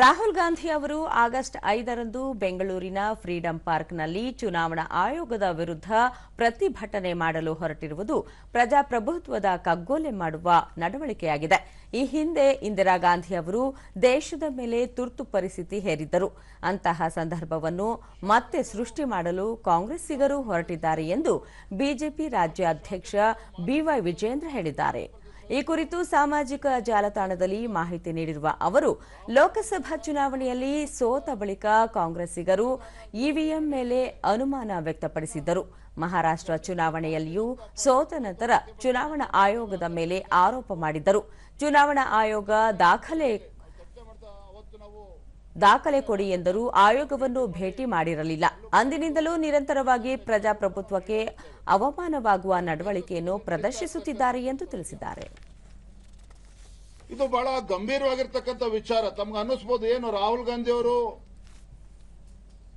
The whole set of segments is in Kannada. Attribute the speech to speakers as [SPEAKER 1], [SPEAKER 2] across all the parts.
[SPEAKER 1] ರಾಹುಲ್ ಗಾಂಧಿ ಅವರು ಆಗಸ್ಟ್ ಐದರಂದು ಬೆಂಗಳೂರಿನ ಫ್ರೀಡಂ ಪಾರ್ಕ್ನಲ್ಲಿ ಚುನಾವಣಾ ಆಯೋಗದ ವಿರುದ್ಧ ಪ್ರತಿಭಟನೆ ಮಾಡಲು ಹೊರಟಿರುವುದು ಪ್ರಜಾಪ್ರಭುತ್ವದ ಕಗ್ಗೊಲೆ ಮಾಡುವ ನಡವಳಿಕೆಯಾಗಿದೆ. ಈ ಹಿಂದೆ ಇಂದಿರಾ ಗಾಂಧಿ ಅವರು ದೇಶದ ಮೇಲೆ ತುರ್ತು ಪರಿಸ್ಥಿತಿ ಹೇರಿದ್ದರು. ಅಂತಹ ಸಂದರ್ಭವನ್ನು ಮತ್ತೆ ಸೃಷ್ಟಿ ಮಾಡಲು ಕಾಂಗ್ರೆಸ್ಸಿಗರು ಹೊರಟಿದ್ದಾರೆ ಎಂದು ಬಿಜೆಪಿ ರಾಜ್ಯಾಧ್ಯಕ್ಷ ಬಿವೈ ವಿಜೇಂದ್ರ ಹೇಳಿದ್ದಾರೆ. ಈ ಕುರಿತು ಸಾಮಾಜಿಕ ಜಾಲತಾಣದಲ್ಲಿ ಮಾಹಿತಿ ನೀಡಿರುವ ಅವರು, ಲೋಕಸಭಾ ಚುನಾವಣೆಯಲ್ಲಿ ಸೋತ ಬಳಿಕ ಕಾಂಗ್ರೆಸ್ಸಿಗರು ಇವಿಎಂ ಮೇಲೆ ಅನುಮಾನ ವ್ಯಕ್ತಪಡಿಸಿದ್ದರು. ಮಹಾರಾಷ್ಟ್ರ ಚುನಾವಣೆಯಲ್ಲಿಯೂ ಸೋತ ನಂತರ ಚುನಾವಣಾ ಆಯೋಗದ ಮೇಲೆ ಆರೋಪ ಮಾಡಿದ್ದರು. ಚುನಾವಣಾ ಆಯೋಗ ದಾಖಲೆ ದಾಖಲೆ ಕೊಡಿ ಎಂದರೂ ಆಯೋಗವನ್ನು ಭೇಟಿ ಮಾಡಿರಲಿಲ್ಲ. ಅಂದಿನಿಂದಲೂ ನಿರಂತರವಾಗಿ ಪ್ರಜಾಪ್ರಭುತ್ವಕ್ಕೆ ಅವಮಾನವಾಗುವ ನಡವಳಿಕೆಯನ್ನು ಪ್ರದರ್ಶಿಸುತ್ತಿದ್ದಾರೆ ಎಂದು ತಿಳಿಸಿದ್ದಾರೆ.
[SPEAKER 2] ಇದು ಬಹಳ ಗಂಭೀರವಾಗಿರ್ತಕ್ಕಂಥ ವಿಚಾರ. ತಮ್ಗೆ ಅನ್ನಿಸ್ಬೋದು ಏನು? ರಾಹುಲ್ ಗಾಂಧಿ ಅವರು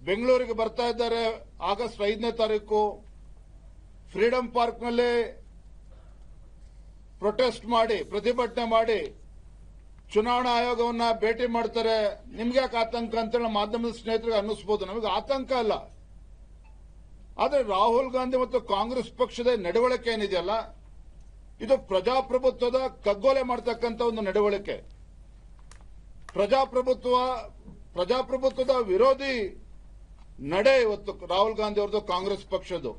[SPEAKER 2] ಬೆಂಗಳೂರಿಗೆ ಬರ್ತಾ ಇದ್ದಾರೆ ಆಗಸ್ಟ್ ಐದನೇ ತಾರೀಕು. ಫ್ರೀಡಂ ಪಾರ್ಕ್ನಲ್ಲಿ ಪ್ರೊಟೆಸ್ಟ್ ಮಾಡಿ, ಪ್ರತಿಭಟನೆ ಮಾಡಿ ಚುನಾವಣಾ ಆಯೋಗವನ್ನ ಭೇಟಿ ಮಾಡ್ತಾರೆ. ನಿಮ್ಗೆ ಯಾಕೆ ಆತಂಕ ಅಂತೇಳಿ ಮಾಧ್ಯಮದ ಸ್ನೇಹಿತರಿಗೆ ಅನ್ನಿಸ್ಬೋದು. ನಮಗೆ ಆತಂಕ ಅಲ್ಲ. ಆದ್ರೆ ರಾಹುಲ್ ಗಾಂಧಿ ಮತ್ತು ಕಾಂಗ್ರೆಸ್ ಪಕ್ಷದ ನಡವಳಿಕೆ ಏನಿದೆಯಲ್ಲ, ಇದು ಪ್ರಜಾಪ್ರಭುತ್ವದ ಕಗ್ಗೊಲೆ ಮಾಡ್ತಕ್ಕಂತ ಒಂದು ನಡವಳಿಕೆ. ಪ್ರಜಾಪ್ರಭುತ್ವ, ಪ್ರಜಾಪ್ರಭುತ್ವದ ವಿರೋಧಿ ನಡೆ ಇವತ್ತು ರಾಹುಲ್ ಗಾಂಧಿ ಅವ್ರದ್ದು ಕಾಂಗ್ರೆಸ್ ಪಕ್ಷದ್ದು.